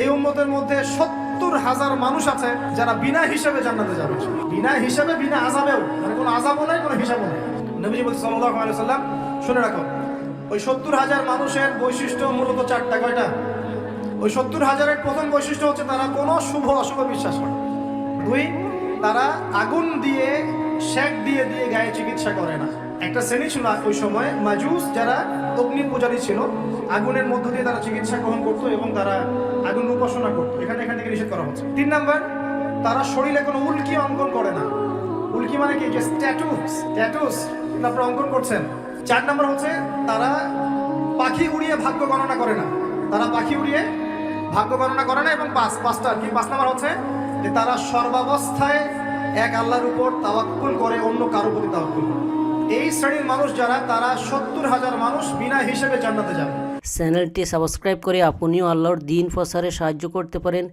এই উম্মতের মধ্যে সত্তর হাজার মানুষ আছে যারা বিনা হিসাবে জান্নাতে যাবে। বিনা হিসাবে, বিনা আজাবেও মানে কোনো আজাবও নাই, কোনো হিসাবও নাই। নবীজি বলছে সাল্লাম শুনে রাখো, ওই সত্তর হাজার মানুষের বৈশিষ্ট্য মূলত চারটা, কয়টা? ওই সত্তর হাজারের প্রথম বৈশিষ্ট্য হচ্ছে তারা কোনো শুভ অশুভ বিশ্বাস করে দুই, তারা আগুন দিয়ে শেক দিয়ে দিয়ে গায়ে চিকিৎসা করে না। একটা শ্রেণি ছিল ওই সময়, মাজুস যারা অগ্নি পূজারী ছিল, আগুনের মধ্য দিয়ে তারা চিকিৎসা গ্রহণ করতো এবং তারা আগুন উপাসনা করত। এখানে, এখান থেকে নিষেধ করা হচ্ছে। তিন নাম্বার, তারা শরীরে কোনো উল্কি অঙ্কন করে না। উল্কি মানে কি? যে স্ট্যাটুস স্ট্যাটুস আপনারা অঙ্কন করছেন। চার নাম্বার হচ্ছে, তারা পাখি উড়িয়ে ভাগ্য গণনা করে না। তারা পাখি উড়িয়ে ভাগ্য গণনা করে না এবং পাঁচ, পাঁচটা কি? পাঁচ নাম্বার হচ্ছে যে তারা সর্বাবস্থায় এক আল্লাহর উপর তাওয়াক্কুল করে, অন্য কারও প্রতি তাওয়াক্কুল করে। এই শ্রেণির মানুষ যারা, তারা সত্তর হাজার মানুষ বিনা হিসেবে জান্নাতে যাবে। চ্যানেলটি সাবস্ক্রাইব করে আপনিও আল্লাহর দিন প্রসারে সাহায্য করতে পারেন।